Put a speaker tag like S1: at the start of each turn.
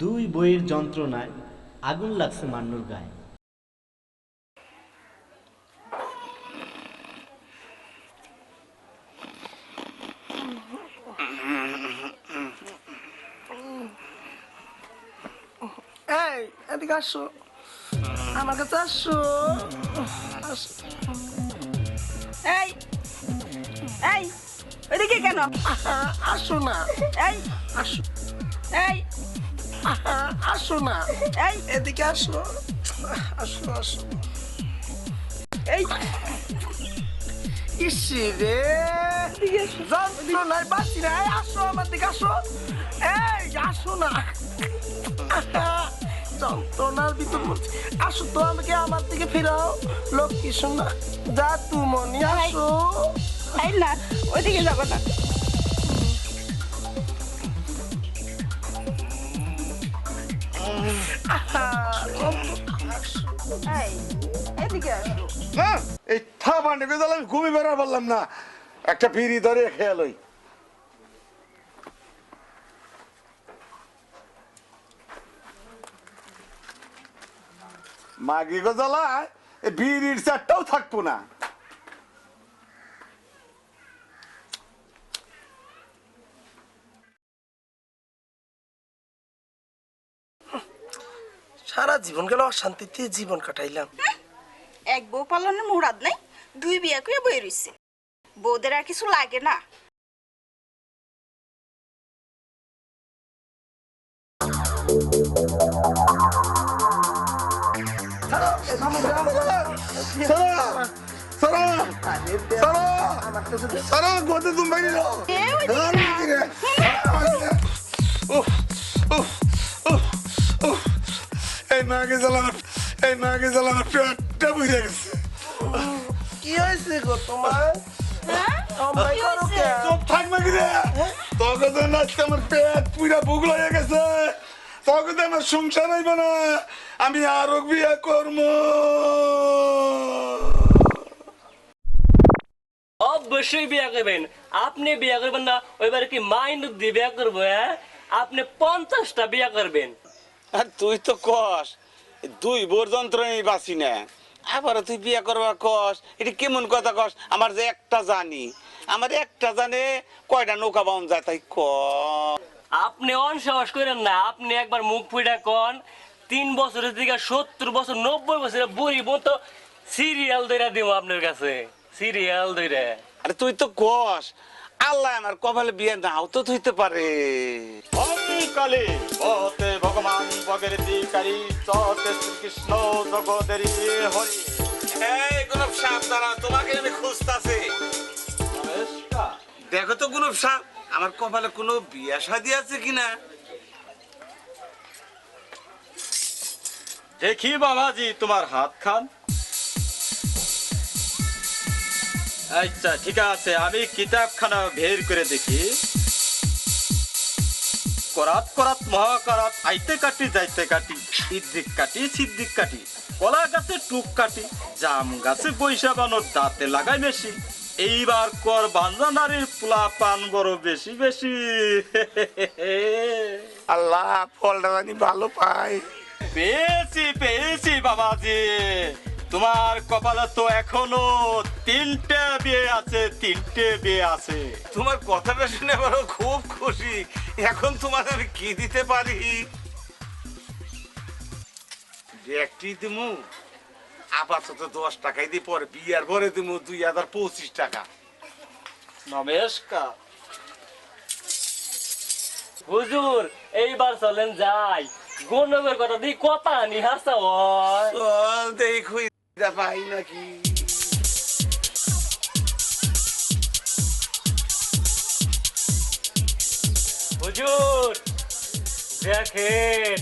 S1: দুই বইয়ের যন্ত্রণায় আগুন লাগছে মান্নুর গায়ে।
S2: এই এদিকে আসো। আমার কাছে আসো।
S3: এই এই ওইদিকে কেন?
S2: আসো না।
S3: এই
S2: আসো।
S3: এই
S2: আসো না।
S3: এই।
S2: এদিকে আসো। আসো আসো।
S3: এই।
S2: ইসি রে। যন্ত্রণায় বাঁচি না। এই আসো আমার দিকে আসো। এই আসো না। যন্ত্রণার ভিতর পড়ছি। আসো তো আমাকে আমার দিকে ফেরাও। লক্ষ্মী শোনা যা তুমনি আসো।
S3: এই না ওইদিকে যাব না।
S4: না বেড়া বললাম না। একটা বিড়ি ধরে খেয়াল হই মাগি গজালায় বিড়ির চারটাও থাকব না।
S2: সারা জীবন গেল অশান্তিতে জীবন কাটাইলাম
S3: এক বউ পালনের মুরাদ নাই দুই বিয়া করে বই রইছে বউদের আর কিছু লাগে না
S4: সরা সরা সরা সরা গোতে তুমি বাইরে নাগে জ্বালানো এই নাগে জ্বালানো পেটটা বুঝে গেছে।
S2: কি হয়েছে গো তোমার?
S3: হ্যাঁ?
S2: করো
S4: তোকে তো আজকে আমার পেট পুরা হয়ে গেছে। তোকে তো আমার সংসার হইব না। আমি আরও বিয়ে করব।
S5: অবশ্যই বিয়া করবেন। আপনি বিয়া করবেন না ওইবারে কি মাইন্ড দিয়ে বিয়া করব হ্যাঁ? আপনি পঞ্চাশটা বিয়া করবেন।
S6: আর তুই তো কস দুই বোর যন্ত্রণাই বাঁচি না। আবার তুই বিয়ে করবা কস এটা কেমন কথা কস? আমার যে একটা জানি আমার একটা জানে কয়টা নৌকা বাউন যায় তাই ক।
S5: আপনি অনসাহস করেন না আপনি একবার মুখ ফুটা কন তিন বছরের দিকে সত্তর বছর নব্বই বছরের বুড়ি মতো সিরিয়াল দইরা দিব আপনার কাছে সিরিয়াল দইরা
S6: আরে তুই তো কস আল্লাহ আমার কপালে বিয়ে নাও তো থইতে পারে।
S7: ভগবান বগের দিকারি চতে শ্রীকৃষ্ণ জগদেরি হরি।
S6: এই তোমাকে আমি খুঁজতাছি। দেখো তো গুনব সাপ আমার কপালে কোনো বিয়া শাদি আছে কিনা?
S7: দেখি বাবাজি তোমার হাত খান আচ্ছা ঠিক আছে আমি কিতাবখানা বের করে দেখি করাত করাত মহাকরাত আইতে কাটি যাইতে কাটি ইদ্দিক কাটি সিদ্দিক কাটি কলা গাছে টুক কাটি জাম গাছে বৈশা বানর দাঁতে লাগাই বেশি এইবার কর বান্ধা নারীর পোলা পান বড় বেশি বেশি
S6: আল্লাহ ফলটা জানি ভালো পাই
S7: পেয়েছি পেয়েছি বাবাজি তোমার কপালে তো এখনও তিনটে বিয়ে আছে তিনটে বিয়ে আছে।
S6: তোমার কথাটা শুনে বড় খুব খুশি। এখন তোমার আমি কি দিতে পারি? একটি দিমু আপাতত দশ টাকাই দিয়ে পরে বিয়ার পরে দিমু দুই হাজার পঁচিশ টাকা।
S7: নমস্কার।
S5: হুজুর এইবার চলেন যাই। গণবের কথা দিয়ে কথা নি হাসা হয়
S6: চল দেখুই পাই নাকি
S5: হুজুর দেখেন